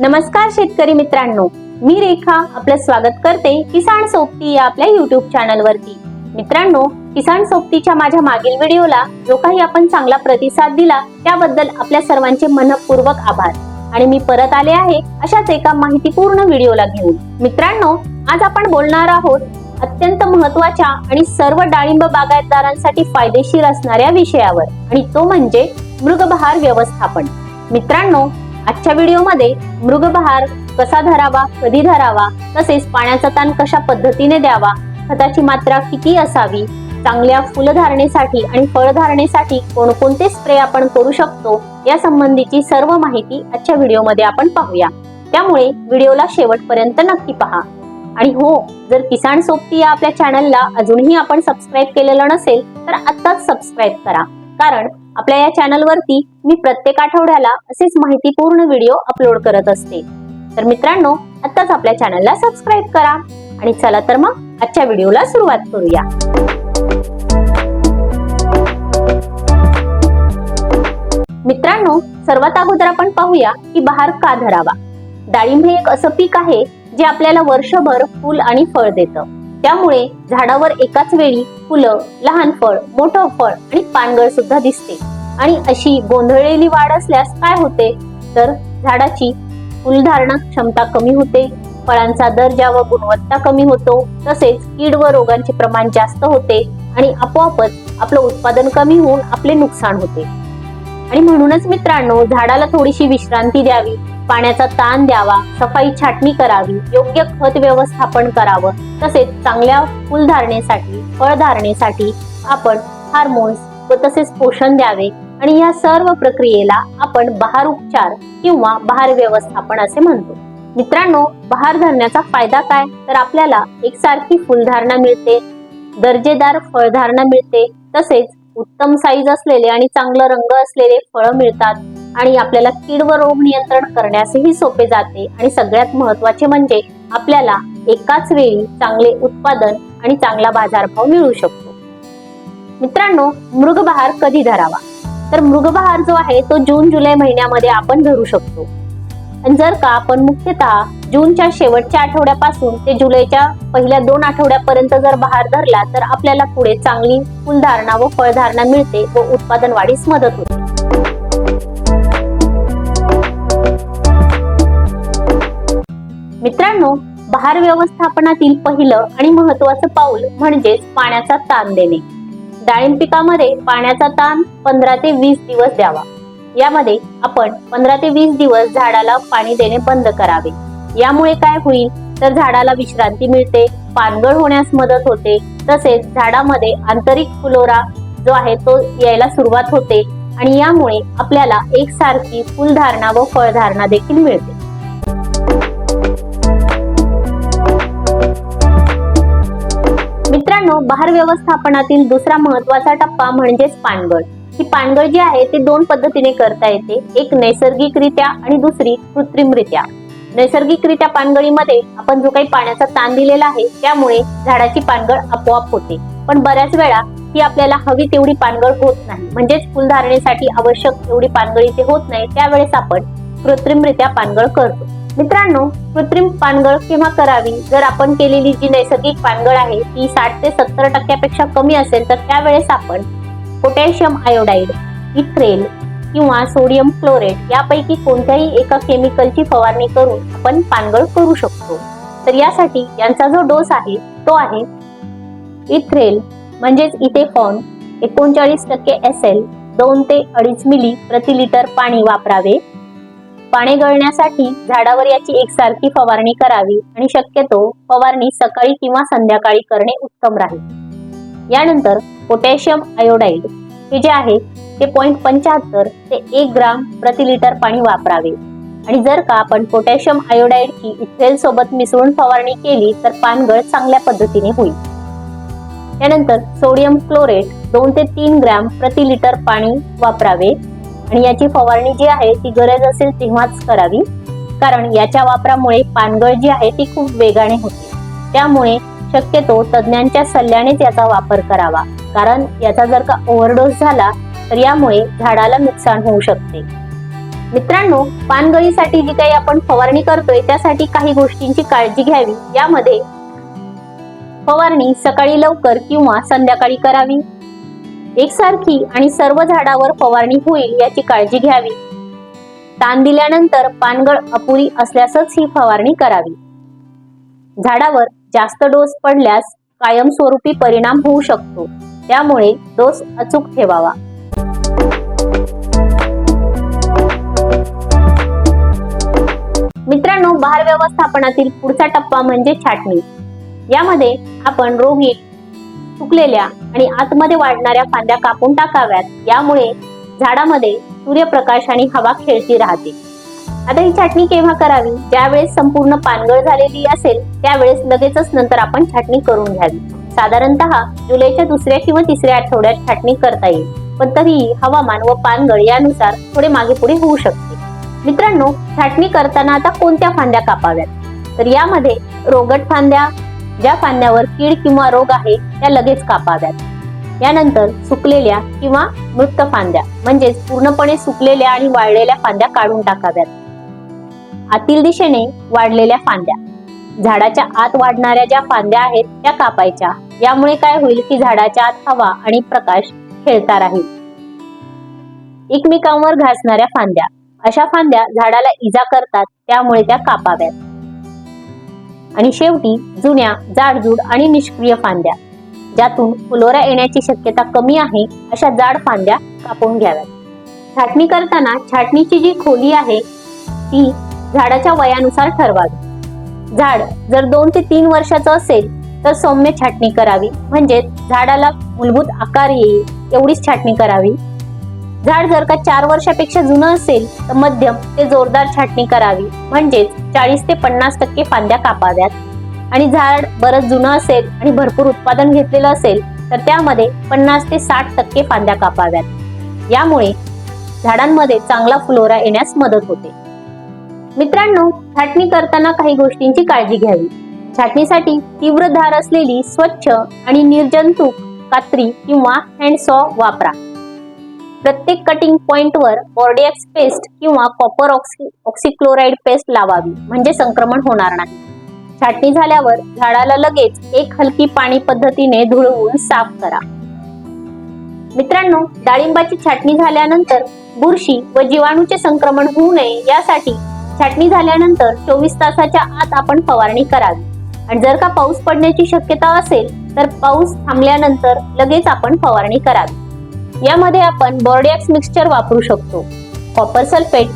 नमस्कार शेतकरी मित्रांनो मी रेखा आपलं स्वागत करते किसान सोबती या आपल्या युट्यूब चॅनल वरती. मित्रांनो किसान सोबतीच्या माझ्या मागील व्हिडिओला जो काही आपण चांगला प्रतिसाद दिला त्याबद्दल आपल्या सर्वांचे मनपूर्वक आभार. आणि मी परत आले आहे अशाच एका माहितीपूर्ण व्हिडिओला घेऊन. मित्रांनो आज आपण बोलणार आहोत अत्यंत महत्त्वाच्या आणि सर्व डाळिंब बागायतदारांसाठी फायदेशीर असणाऱ्या विषयावर. आणि तो म्हणजे मृगबहार व्यवस्थापन. मित्रांनो आजच्या व्हिडिओमध्ये मृगबहार कसा धरावा कधी धरावा तसेच पाण्याचा ताण कशा पद्धतीने द्यावा खताची मात्रा किती असावी चांगल्या फुलधारणेसाठी आणि फळधारणेसाठी कोणकोणते स्प्रे आपण करू शकतो या संबंधीची सर्व माहिती आजच्या व्हिडिओमध्ये आपण पाहूया. त्यामुळे व्हिडिओला शेवटपर्यंत नक्की पहा. आणि हो जर किसान सोबती या आपल्या चॅनलला अजूनही आपण सबस्क्राईब केलेलं नसेल तर आत्ताच सबस्क्राईब करा. कारण आपल्या या चॅनलवरती मी प्रत्येक आठवड्याला असेच माहितीपूर्ण व्हिडिओ अपलोड करत असते. तर मित्रांनो आत्ताच आपल्या चॅनलला सबस्क्राईब करा आणि चला तर मग आजच्या व्हिडिओला सुरुवात करूया. मित्रांनो सर्वात अगोदर आपण पाहूया की बहार का धरावा? डाळिंब हे एक असं पीक आहे जे आपल्याला वर्षभर फुल आणि फळ देतं. त्यामुळे झाडावर एकाच वेळी फुलं लहान फळ मोठं फळ आणि पानगळ सुद्धा दिसते. आणि अशी गोंधळलेली वाढ असल्यास काय होते? तर झाडाची फुलधारणा क्षमता कमी होते फळांचा दर्जा व गुणवत्ता कमी होतो तसेच कीड व रोगांचे प्रमाण जास्त होते आणि आपोआपच आपलं उत्पादन कमी होऊन आपले नुकसान होते. आणि म्हणूनच मित्रांनो झाडाला थोडीशी विश्रांती द्यावी. पाण्याचा ताण द्यावा सफाई छाटणी करावी योग्य खत व्यवस्थापन करावं तसेच चांगल्या फुलधारणेसाठी फळधारणेसाठी आपण हार्मोन्स व तसेच पोषण द्यावे आणि या सर्व प्रक्रियेला आपण बहार उपचार किंवा बहार व्यवस्थापन असे म्हणतो. मित्रांनो बहार धरण्याचा फायदा काय? तर आपल्याला एकसारखी फुलधारणा मिळते दर्जेदार फळधारणा मिळते तसेच उत्तम साईज असलेले आणि चांगलं रंग असलेले फळं मिळतात. आणि आपल्याला कीड व रोग नियंत्रण करण्यासही सोपे जाते. आणि सगळ्यात महत्त्वाचे म्हणजे आपल्याला एकाच वेळी चांगले उत्पादन आणि चांगला बाजारभाव मिळू शकतो. मित्रांनो मृगबहार कधी धरावा? तर मृगबहार जो आहे तो जून जुलै महिन्यामध्ये आपण धरू शकतो. जर का आपण मुख्यतः जूनच्या शेवटच्या आठवड्यापासून ते जुलैच्या पहिल्या दोन आठवड्यापर्यंत जर बहार धरला तर आपल्याला पुढे चांगली फुलधारणा व फळधारणा मिळते व उत्पादन वाढीस मदत होते. मित्रांनो बहार व्यवस्थापनातील पहिलं आणि महत्वाचं पाऊल म्हणजेच पाण्याचा ताण देणे. डाळिंब पिकामध्ये पाण्याचा ताण पंधरा ते वीस दिवस द्यावा. यामध्ये आपण पंधरा ते वीस दिवस झाडाला पाणी देणे बंद करावे. यामुळे काय होईल? तर झाडाला विश्रांती मिळते पानगळ होण्यास मदत होते. तसेच झाडामध्ये आंतरिक फुलोरा जो आहे तो यायला सुरुवात होते आणि यामुळे आपल्याला एकसारखी फुलधारणा व फळधारणा देखील मिळते. मित्रांनो व्यवस्थापनातील दुसरा महत्त्वाचा टप्पा म्हणजेच पानगळ. ही पानगळ जी आहे ती दोन पद्धतीने करता येते. एक नैसर्गिकरित्या आणि दुसरी कृत्रिमरित्या. नैसर्गिकरित्या पानगळीमध्ये आपण जो काही पाण्याचा ताण दिलेला आहे त्यामुळे झाडाची पानगळ आपोआप होते. पण बऱ्याच वेळा ही आपल्याला हवी तेवढी पानगळ होत नाही. म्हणजेच फुलधारणेसाठी आवश्यक एवढी पानगळी ते होत नाही त्यावेळेस आपण कृत्रिमरित्या पानगळ करतो. मित्रांनो कृत्रिम पानगळ केव्हा करावी? जर आपण केलेली जी नैसर्गिक पानगळ आहे ती साठ ते सत्तर टक्क्यापेक्षा कमी असेल तर त्यावेळेस आपण पोटॅशियम आयोडाईड इथ्रेल किंवा सोडियम क्लोरेट यापैकी कोणत्याही एका केमिकलची फवारणी करून आपण पानगळ करू शकतो. तर यासाठी यांचा जो डोस आहे तो आहे इथ्रेल म्हणजेच इथेफॉन एकोणचाळीस टक्के एस एल दोन ते अडीच मिली प्रति लिटर पाणी वापरावे. पाणी गळण्यासाठी झाडावर याची एकसारखी फवारणी करावी आणि शक्यतो फवारणी सकाळी किंवा संध्याकाळी करणे उत्तम राहील. यानंतर पोटॅशियम आयोडाईड हे जे आहे ते पॉईंट पंच्याहत्तर ते एक ग्राम प्रति लिटर पाणी वापरावे. आणि जर का आपण पोटॅशियम आयोडाईडची इथेल सोबत मिसळून फवारणी केली तर पानगळ चांगल्या पद्धतीने होईल. त्यानंतर सोडियम क्लोरेट दोन ते तीन ग्रॅम प्रति लिटर पाणी वापरावे. आणि याची फवारणी जी आहे ती गरज असेल तेव्हाच करावी. कारण याच्या वापरामुळे पानगळ जी आहे ती खूप वेगाने होते. त्यामुळे शक्यतो तज्ज्ञांच्या सल्ल्यानेच याचा वापर करावा. कारण याचा जर का ओव्हरडोस झाला तर यामुळे झाडाला नुकसान होऊ शकते. मित्रांनो पानगळीसाठी जी काही आपण फवारणी करतोय त्यासाठी काही गोष्टींची काळजी घ्यावी. यामध्ये फवारणी सकाळी लवकर किंवा संध्याकाळी करावी. एकसारखी आणि सर्व झाडावर फवारणी होईल याची काळजी घ्यावी. ताण दिल्यानंतर पानगळ अपुरी असल्यासच ही फवारणी करावी. झाडावर जास्त डोस पडल्यास कायमस्वरूपी परिणाम होऊ शकतो. त्यामुळे डोस अचूक ठेवावा. मित्रांनो बहार व्यवस्थापनातील पुढचा टप्पा म्हणजे छाटणी. यामध्ये आपण रोगी सुकलेल्या आणि आतमध्ये वाढणाऱ्या फांद्या कापून टाकाव्यात. यामुळे झाडामध्ये सूर्यप्रकाश आणि हवा खेळती राहते. आता ही छाटणी केव्हा करावी? ज्यावेळेस संपूर्ण पानगळ झालेली असेल त्यावेळेस लगेचच नंतर आपण छाटणी करून घ्यावी. साधारणतः जुलैच्या दुसऱ्या किंवा तिसऱ्या आठवड्यात छाटणी करता येईल. पण तरीही हवामान व पानगळ यानुसार थोडे मागे पुढे होऊ शकते. मित्रांनो छाटणी करताना आता कोणत्या फांद्या कापाव्यात? तर यामध्ये रोगट फांद्या ज्या फांद्यावर कीड किंवा रोग आहे त्या लगेच कापाव्यात. यानंतर सुकलेल्या किंवा मृत फांद्या म्हणजेच पूर्णपणे सुकलेल्या आणि वाळलेल्या फांद्या काढून टाकाव्यात. आतील दिशेने वाढलेल्या फांद्या. झाडाच्या आत वाढणाऱ्या ज्या फांद्या आहेत त्या कापायच्या. यामुळे काय होईल की झाडाच्या आत हवा आणि प्रकाश खेळता राहील. एकमेकांवर घासणाऱ्या फांद्या. अशा फांद्या झाडाला इजा करतात त्यामुळे त्या कापाव्यात. आणि शेवटी जुन्या जाडजूड आणि निष्क्रिय फांद्या. ज्यातून फुलोरा येण्याची शक्यता कमी आहे अशा जाड फांद्या कापून घ्याव्यात. छाटणी करताना छाटणीची जी खोली आहे ती झाडाच्या वयानुसार ठरवावी. झाड जर दोन ते तीन वर्षाचं असेल तर सौम्य छाटणी करावी. म्हणजे झाडाला मूलभूत आकार येईल एवढीच छाटणी करावी. झाड जर का चार वर्षापेक्षा जुनं असेल तर मध्यम ते जोरदार छाटणी करावी. म्हणजेच चाळीस ते पन्नास टक्के फांद्या कापाव्यात. आणि झाड बरंच जुनं असेल आणि भरपूर उत्पादन घेतलेलं असेल तर त्यामध्ये पन्नास ते साठ टक्के फांद्या कापाव्यात. यामुळे झाडांमध्ये चांगला फ्लोरा येण्यास मदत होते. मित्रांनो छाटणी करताना काही गोष्टींची काळजी घ्यावी. छाटणीसाठी तीव्र धार असलेली स्वच्छ आणि निर्जंतुक कात्री किंवा हँडसॉ वापरा. प्रत्येक कटिंग पॉइंटवर बॉर्डिएक्स पेस्ट किंवा कॉपर ऑक्सी ऑक्सिक्लोराईड पेस्ट लावावी. म्हणजे संक्रमण होणार नाही. छाटणी झाल्यावर झाडाला लगेच एक हलकी पाणी पद्धतीने धुळवून साफ करा. मित्रांनो डाळिंबाची छाटणी झाल्यानंतर बुरशी व जीवाणूचे संक्रमण होऊ नये यासाठी छाटणी झाल्यानंतर चोवीस तासाच्या आत आपण फवारणी करावी. आणि जर का पाऊस पडण्याची शक्यता असेल तर पाऊस थांबल्यानंतर लगेच आपण फवारणी करावी. यामध्ये आपण बॉर्डिॲक्स मिक्सचर वापरू शकतो. कॉपर सल्फेट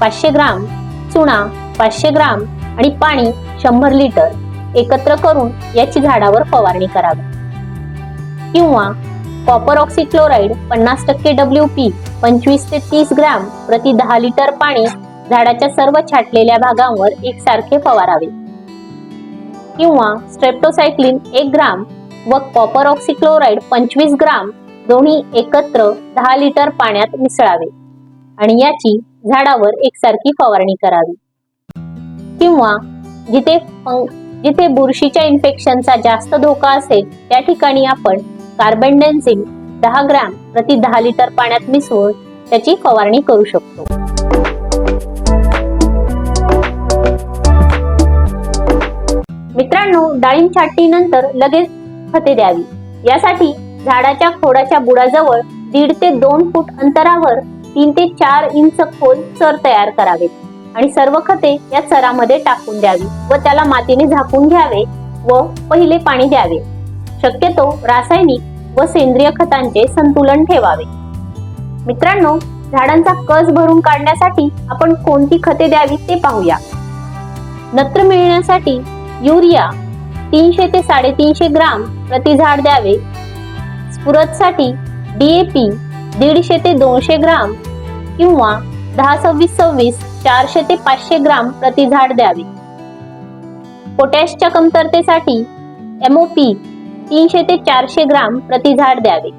पाचशे ग्राम चुना पाचशे ग्राम आणि पाणी शंभर लिटर एकत्र करून याची झाडावर फवारणी करावी. किंवा कॉपर ऑक्सिक्लोराईड पन्नास टक्के डब्ल्यू पी पंचवीस ते तीस ग्राम प्रति दहा लिटर पाणी झाडाच्या सर्व छाटलेल्या भागांवर एकसारखे फवारावे. किंवा स्ट्रेप्टोसायक्लिन एक ग्राम व कॉपर ऑक्सिक्लोराईड पंचवीस ग्राम दोन्ही एकत्र दहा लिटर पाण्यात मिसळावे आणि याची झाडावर एकसारखी फवारणी करावी. किंवा जिथे जिथे बुरशीच्या इन्फेक्शनचा जास्त धोका असेल त्या ठिकाणी आपण कार्बनडेन्सिन दहा ग्रॅम प्रति दहा लिटर पाण्यात मिसळून त्याची फवारणी करू शकतो. मित्रांनो डाळिंब छाटणीनंतर लगेच खते द्यावी. यासाठी झाडाच्या खोडाच्या बुडाजवळ दीड ते दोन फूट अंतरावर तीन ते चार इंच खोल चर तयार करावे आणि सर्व खते या चरामध्ये टाकून द्यावी व त्याला मातीने झाकून घ्यावे व पहिले पाणी द्यावे. शक्यतो रासायनिक व सेंद्रिय खतांचे संतुलन ठेवावे. मित्रांनो झाडांचा कस भरून काढण्यासाठी आपण कोणती खते द्यावी ते पाहूया. नत्र मिळण्यासाठी युरिया तीनशे ते साडेतीनशे ग्राम प्रति झाड द्यावे. स्फुरदसाठी डीएपी दीडशे ते दोनशे ग्राम किंवा दहा सव्वीस सव्वीस चारशे ते पाचशे ग्राम प्रति झाड द्यावे. पोटॅशच्या कमतरतेसाठी एमओपी तीनशे ते चारशे ग्राम प्रति झाड द्यावे.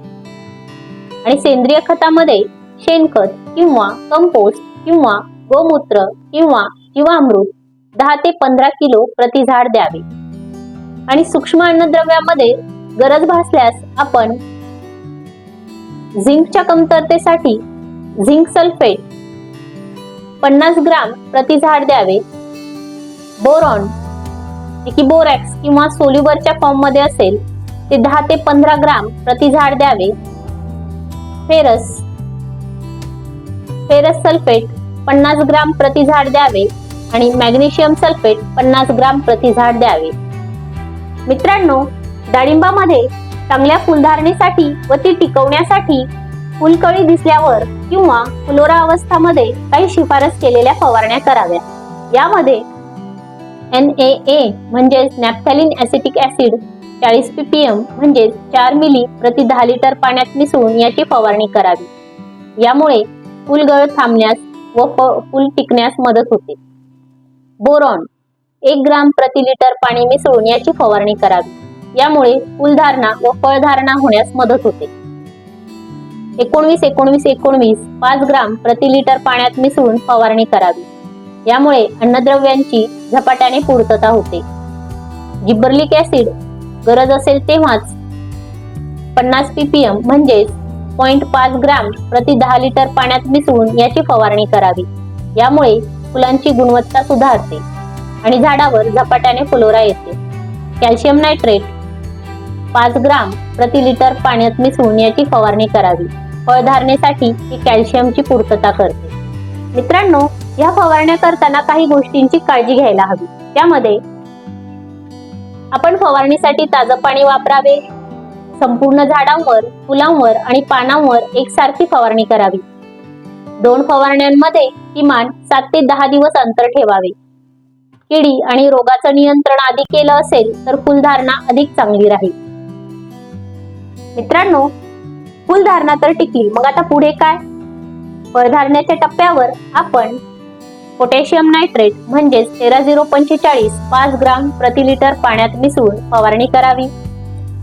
आणि सेंद्रिय खतामध्ये शेणखत किंवा कंपोस्ट किंवा गोमूत्र किंवा जीवामृत दहा ते पंधरा किलो प्रति झाड द्यावे. आणि सूक्ष्म अन्नद्रव्यामध्ये गरज भासल्यास आपण झिंकच्या कमतरतेसाठी झिंक सल्फेट पन्नास ग्राम प्रति झाड द्यावे. बोरॉन जे की बोरॅक्स किंवा सोल्युबरच्या फॉर्ममध्ये असेल ते दहा ते पंधरा ग्राम प्रति झाड द्यावे. फेरस फेरस सल्फेट पन्नास ग्राम प्रति झाड द्यावे आणि मॅग्नेशियम सल्फेट पन्नास ग्राम प्रति झाड द्यावे. मित्रांनो डाळिंबामध्ये चांगल्या फुलधारणेसाठी व ती टिकवण्यासाठी फुलकळी दिसल्यावर किंवा फुलोरा अवस्थामध्ये काही शिफारस केलेल्या फवारण्या कराव्या यामध्ये एन ए ए म्हणजेच नॅप्थॅलिन ऍसिटिक ऍसिड चाळीस पीपीएम म्हणजेच चार मिली प्रति दहा लिटर पाण्यात मिसळून याची फवारणी करावी. यामुळे फुलगळ थांबण्यास व फुल टिकण्यास मदत होते. बोरॉन एक ग्राम प्रति लिटर पाणी मिसळून याची फवारणी करावी. यामुळे फुलधारणा व फळधारणा होण्यास मदत होते. एकोणवीस एकोणवीस एकोणवीस पाच ग्राम प्रति लिटर पाण्यात मिसळून फवारणी करावी. यामुळे अन्नद्रव्यांची झपाट्याने पूर्तता होते. जिबर्लिक ऍसिड गरज असेल तेव्हाच पन्नास पीपीएम म्हणजेच पॉइंट पाच ग्राम प्रति दहा लिटर पाण्यात मिसळून याची फवारणी करावी. यामुळे फुलांची गुणवत्ता सुधारते आणि झाडावर झपाट्याने फुलोरा येते. कॅल्शियम नायट्रेट पाच ग्राम प्रति लिटर पाण्यात मिसळून याची फवारणी करावी. फळधारणेसाठी ही कॅल्शियमची पूर्तता करते. मित्रांनो या फवारण्या करताना काही गोष्टींची काळजी घ्यायला हवी. त्यामध्ये आपण फवारणीसाठी ताजं पाणी वापरावे. संपूर्ण झाडांवर फुलांवर आणि पानांवर एकसारखी फवारणी करावी. दोन फवारण्यांमध्ये किमान सात ते दहा दिवस अंतर ठेवावे. किडी आणि रोगाचं नियंत्रण आधी केलं असेल तर फुलधारणा अधिक चांगली राहील. मित्रांनो फुलधारणा तर टिकली. मग आता पुढे काय? फळधारण्याच्या टप्प्यावर आपण पोटॅशियम नायट्रेट म्हणजेच तेरा झिरो पंचेचाळीस पाच ग्राम प्रति लिटर पाण्यात मिसळून फवारणी करावी.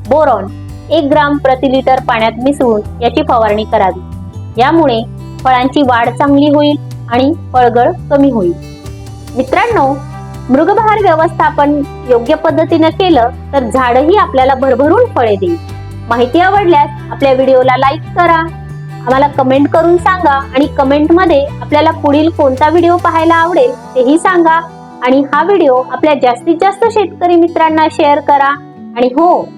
बोरॉन एक ग्राम प्रति लिटर पाण्यात मिसळून याची फवारणी करावी. यामुळे फळांची वाढ चांगली होईल आणि फळगळ कमी होईल. मित्रांनो मृगबहार व्यवस्थापन योग्य पद्धतीनं केलं तर झाडही आपल्याला भरभरून फळे देईल. माहिती आवडल्यास आपल्या व्हिडिओला लाईक करा. आम्हाला कमेंट करून सांगा आणि कमेंटमध्ये आपल्याला पुढील कोणता व्हिडिओ पाहायला आवडेल तेही सांगा. आणि हा व्हिडिओ आपल्या जास्तीत जास्त शेतकरी मित्रांना शेअर करा. आणि हो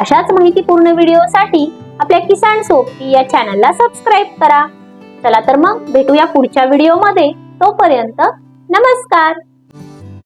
अशाच माहितीपूर्ण व्हिडिओसाठी आपल्या किसान सोपी या चॅनलला सबस्क्राईब करा. चला तर मग भेटूया पुढच्या व्हिडिओमध्ये. तोपर्यंत नमस्कार.